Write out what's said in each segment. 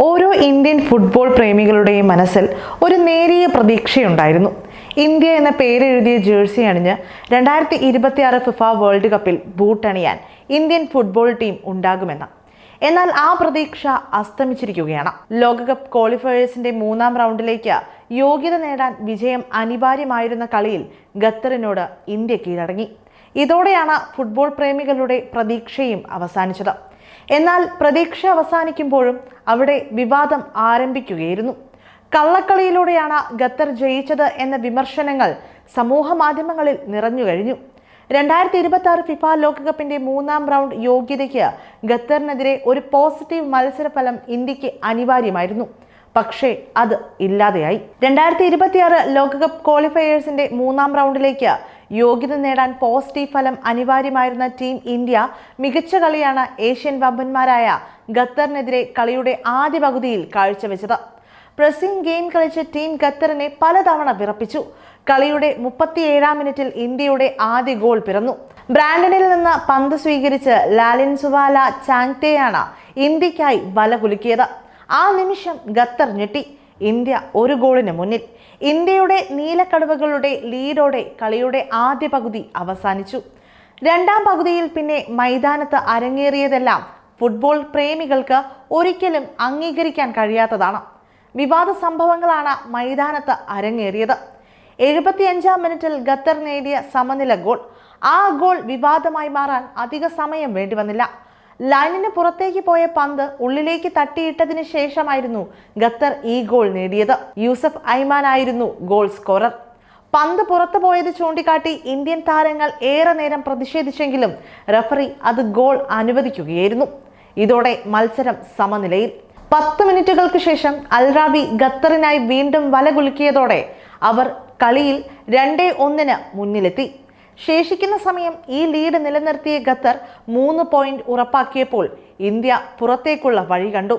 ഓരോ Indian football പ്രേമികളുടെയും മനസ്സിൽ ഒരു നേരിയ പ്രതീക്ഷയുണ്ടായിരുന്നു. ഇന്ത്യ എന്ന പേരെഴുതിയ ജേഴ്സി അണിഞ്ഞ് രണ്ടായിരത്തി ഇരുപത്തിയാറ് ഫിഫ വേൾഡ് കപ്പിൽ ബൂട്ടണിയാൻ ഇന്ത്യൻ ഫുട്ബോൾ ടീം ഉണ്ടാകുമെന്ന്. എന്നാൽ ആ പ്രതീക്ഷ അസ്തമിച്ചിരിക്കുകയാണ്. ലോകകപ്പ് ക്വാളിഫയേഴ്സിന്റെ മൂന്നാം റൗണ്ടിലേക്ക് യോഗ്യത നേടാൻ വിജയം അനിവാര്യമായിരുന്ന കളിയിൽ ഖത്തറിനോട് ഇന്ത്യ കീഴടങ്ങി. ഇതോടെയാണ് ഫുട്ബോൾ പ്രേമികളുടെ പ്രതീക്ഷയും അവസാനിച്ചത്. എന്നാൽ പ്രതീക്ഷ അവസാനിക്കുമ്പോഴും അവിടെ വിവാദം ആരംഭിക്കുകയായിരുന്നു കള്ളക്കളിയിലൂടെയാണ് ഖത്തർ ജയിച്ചത് എന്ന വിമർശനങ്ങൾ സമൂഹ മാധ്യമങ്ങളിൽ നിറഞ്ഞു കഴിഞ്ഞു. രണ്ടായിരത്തി ഇരുപത്തി ആറ് ഫിഫ ലോകകപ്പിന്റെ മൂന്നാം റൗണ്ട് യോഗ്യതയ്ക്ക് ഖത്തറിനെതിരെ ഒരു പോസിറ്റീവ് മത്സരഫലം ഇന്ത്യയ്ക്ക് അനിവാര്യമായിരുന്നു. പക്ഷേ അത് ഇല്ലാതെയായി. രണ്ടായിരത്തി ഇരുപത്തിയാറ് ലോകകപ്പ് ക്വാളിഫയേഴ്സിന്റെ മൂന്നാം റൗണ്ടിലേക്ക് യോഗ്യത നേടാൻ പോസിറ്റീവ് ഫലം അനിവാര്യമായിരുന്ന ടീം ഇന്ത്യ മികച്ച കളിയാണ് ഏഷ്യൻ വമ്പന്മാരായ ഖത്തറിനെതിരെ കളിയുടെ ആദ്യ പകുതിയിൽ കാഴ്ചവെച്ചത്. പ്രസിംഗ് ഗെയിം കളിച്ച ടീം ഖത്തറിനെ പലതവണ വിറപ്പിച്ചു. കളിയുടെ മുപ്പത്തിയേഴാം മിനിറ്റിൽ ഇന്ത്യയുടെ ആദ്യ ഗോൾ പിറന്നു. ബ്രാൻഡനിൽ നിന്ന് പന്ത് സ്വീകരിച്ച് ലാലിൻ സുവാല ചാങ്ടെയാണ് ഇന്ത്യക്കായി വല കുലുക്കിയത്. ആ നിമിഷം ഖത്തർ ഞെട്ടി. ഇന്ത്യ ഒരു ഗോളിന് മുന്നിൽ. ഇന്ത്യയുടെ നീലക്കടവുകളുടെ ലീഡോടെ കളിയുടെ ആദ്യ പകുതി അവസാനിച്ചു. രണ്ടാം പകുതിയിൽ പിന്നെ മൈതാനത്ത് അരങ്ങേറിയതെല്ലാം ഫുട്ബോൾ പ്രേമികൾക്ക് ഒരിക്കലും അംഗീകരിക്കാൻ കഴിയാത്തതാണ്. വിവാദ സംഭവങ്ങളാണ് മൈതാനത്ത് അരങ്ങേറിയത്. എഴുപത്തിയഞ്ചാം മിനിറ്റിൽ ഖത്തർ നേടിയ സമനില ഗോൾ. ആ ഗോൾ വിവാദമായി മാറാൻ അധിക സമയം വേണ്ടി വന്നില്ല ലൈനിന് പുറത്തേക്ക് പോയ പന്ത് ഉള്ളിലേക്ക് തട്ടിയിട്ടതിന് ശേഷമായിരുന്നു ഖത്തർ ഈ ഗോൾ നേടിയത്. യൂസഫ് ഐമാൻ ആയിരുന്നു ഗോൾ സ്കോറർ. പന്ത് പുറത്തു പോയത് ചൂണ്ടിക്കാട്ടി ഇന്ത്യൻ താരങ്ങൾ ഏറെ നേരം പ്രതിഷേധിച്ചെങ്കിലും റഫറി അത് ഗോൾ അനുവദിക്കുകയായിരുന്നു. ഇതോടെ മത്സരം സമനിലയിൽ. പത്ത് മിനിറ്റുകൾക്ക് ശേഷം അൽറാബി ഖത്തറിനായി വീണ്ടും വല കുലുക്കിയതോടെ അവർ കളിയിൽ രണ്ടേ ഒന്നിന് മുന്നിലെത്തി. ശേഷിക്കുന്ന സമയം ഈ ലീഡ് നിലനിർത്തിയ ഖത്തർ മൂന്ന് പോയിന്റ് ഉറപ്പാക്കിയപ്പോൾ ഇന്ത്യ പുറത്തേക്കുള്ള വഴി കണ്ടു.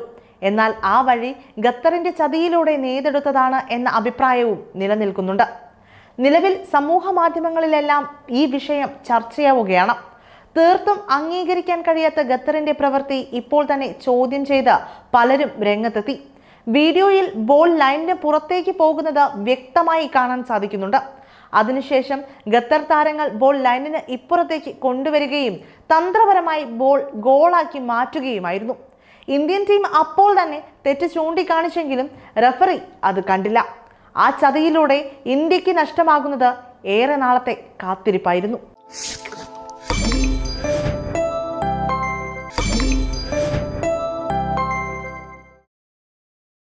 എന്നാൽ ആ വഴി ഖത്തറിന്റെ ചതിയിലൂടെ നെയ്തെടുത്തതാണ് എന്ന അഭിപ്രായവും നിലനിൽക്കുന്നുണ്ട്. നിലവിൽ സമൂഹ മാധ്യമങ്ങളിലെല്ലാം ഈ വിഷയം ചർച്ചയാവുകയാണ്. തീർത്തും അംഗീകരിക്കാൻ കഴിയാത്ത ഖത്തറിന്റെ പ്രവൃത്തി ഇപ്പോൾ തന്നെ ചോദ്യം ചെയ്ത് പലരും രംഗത്തെത്തി. വീഡിയോയിൽ ബോൾ ലൈനിന് പുറത്തേക്ക് പോകുന്നത് വ്യക്തമായി കാണാൻ സാധിക്കുന്നുണ്ട്. അതിനുശേഷം ഖത്തർ താരങ്ങൾ ബോൾ ലൈനിന് ഇപ്പുറത്തേക്ക് കൊണ്ടുവരികയും തന്ത്രപരമായി ബോൾ ഗോളാക്കി മാറ്റുകയുമായിരുന്നു. ഇന്ത്യൻ ടീം അപ്പോൾ തന്നെ തെറ്റ് ചൂണ്ടിക്കാണിച്ചെങ്കിലും റഫറി അത് കണ്ടില്ല. ആ ചതിയിലൂടെ ഇന്ത്യയ്ക്ക് നഷ്ടമാകുന്നത് ഏറെ നാളത്തെ കാത്തിരിപ്പായിരുന്നു.